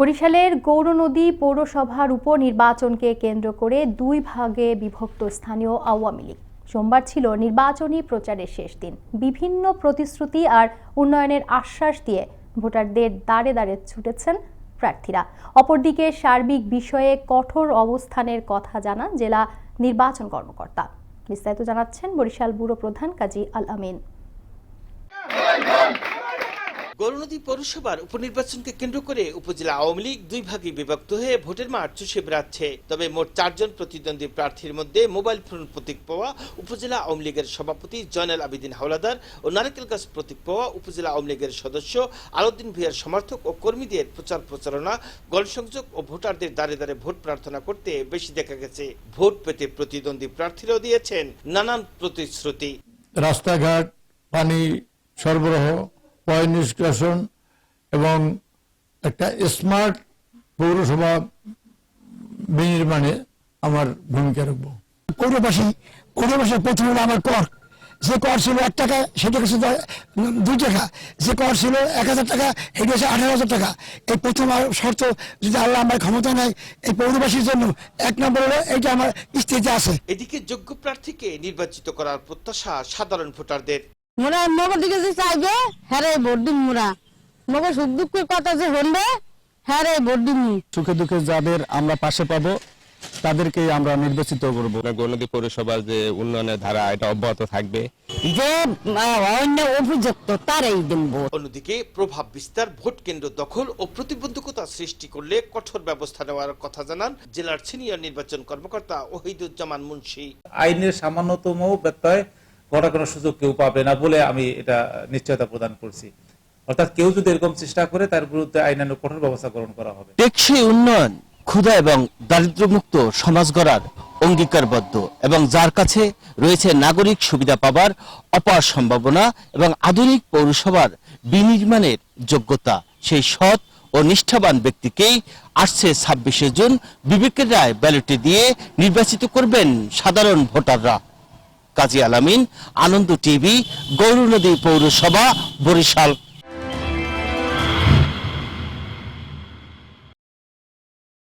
বরিশালের গৌরনদী পৌরসভার উপনির্বাচনকে কেন্দ্র করে দুই ভাগে বিভক্ত স্থানীয় আওয়ামী লীগ। সোমবার ছিল নির্বাচনী প্রচারের শেষ দিন। বিভিন্ন প্রতিশ্রুতি আর উন্নয়নের আশ্বাস দিয়ে ভোটারদের দাঁড়ে দাঁড়ে ছুটেছেন প্রার্থীরা। অপরদিকে সার্বিক বিষয়ে কঠোর অবস্থানের কথা জানান জেলা নির্বাচন কর্মকর্তা। বিস্তারিত জানাচ্ছেন বরিশাল ব্যুরো প্রধান কাজী আল আমিন। গৌরনদী পৌরসভার উপনির্বাচনকে কেন্দ্র করে উপজেলা আওয়ামী লীগ দুই ভাগে বিভক্ত হয়ে ভোটের মাঠ চষে বেড়াচ্ছে। তবে মোট চারজন প্রতিদ্বন্দ্বী প্রার্থীর মধ্যে মোবাইল ফোন প্রতীক পাওয়া উপজেলা আওয়ামী লীগের সভাপতি জয়নাল আবিদিন হাওলাদার ও নারকেল গাছ প্রতীক পাওয়া উপজেলা আওয়ামী লীগের সদস্য আলাউদ্দিন ভূঁইয়ার সমর্থক ও কর্মীদের প্রচার প্রচারণা, গণসংযোগ ও ভোটারদের দাঁড়ে দাঁড়ে ভোট প্রার্থনা করতে বেশি দেখা গেছে। ভোট পেতে প্রতিদ্বন্দ্বী প্রার্থীরাও দিয়েছেন নানান প্রতিশ্রুতি। রাস্তাঘাট, পানি সরবরাহ পয় নিষ্কাশন এবং একটা স্মার্ট পৌরসভা বিনির্মাণে আমার ভূমিকা রাখব। পৌরবাসী পৌরবাসীর প্রথম হলো আমার কর। যে কর ছিল এক টাকা সেটা হচ্ছে দুই টাকা। যে কর ছিল এক হাজার টাকা এটা হচ্ছে আঠারো হাজার টাকা। এই প্রথম শর্ত যদি আল্লাহ আমার ক্ষমতা নেয় এই পৌরবাসীর জন্য এক নম্বর হলো এটা আমার স্থিতিতে আছে। এদিকে যোগ্য প্রার্থীকে নির্বাচিত করার প্রত্যাশা সাধারণ ভোটারদের। মোরা মগর দিকে যে চাইবে ভোট দিম মোরা। মগর সুখ দুঃখের কথা যে ভোট দিম সুখে দুঃখে যাদের আমরা পাশে পাবো তাদেরকেই আমরা নির্বাচিত করব। পৌরসভার যে উন্নয়নের ধারা এটা অব্যাহত থাকবে। যে অন্য অভিযুক্ত তারাই অন্যদিকে প্রভাব বিস্তার ভোট কেন্দ্র দখল ও প্রতিবন্ধকতা সৃষ্টি করলে কঠোর ব্যবস্থা নেওয়ার কথা জানান জেলার সিনিয়র নির্বাচন কর্মকর্তা ওহিদুজ্জামান মুন্সি। আইনের সামান্যতম ব্যত্যয় ঘটা কোনো সুযোগ কেউ পাবে না বলে আমি এটা নিশ্চয়তা প্রদান করছি। অর্থাৎ কেউ যদি এরকম চেষ্টা করে, তার বিরুদ্ধে আইনানুগ কঠোর ব্যবস্থা গ্রহণ করা হবে। টেকসই উন্নয়ন, ক্ষুধা এবং দারিদ্র্যমুক্ত সমাজ গড়ার অঙ্গীকারবদ্ধ এবং যার কাছে রয়েছে নাগরিক সুবিধা পাবার অপার সম্ভাবনা এবং আধুনিক পৌরসভার বিনির্মাণের যোগ্যতা, সেই সৎ ও নিষ্ঠাবান ব্যক্তিকেই আসছে ছাব্বিশে জুন বিবেকের রায় ব্যালটে দিয়ে নির্বাচিত করবেন সাধারণ ভোটাররা। কাজী আলামিন আনন্দ টিভি গৌরনদী পৌরসভা বরিশাল।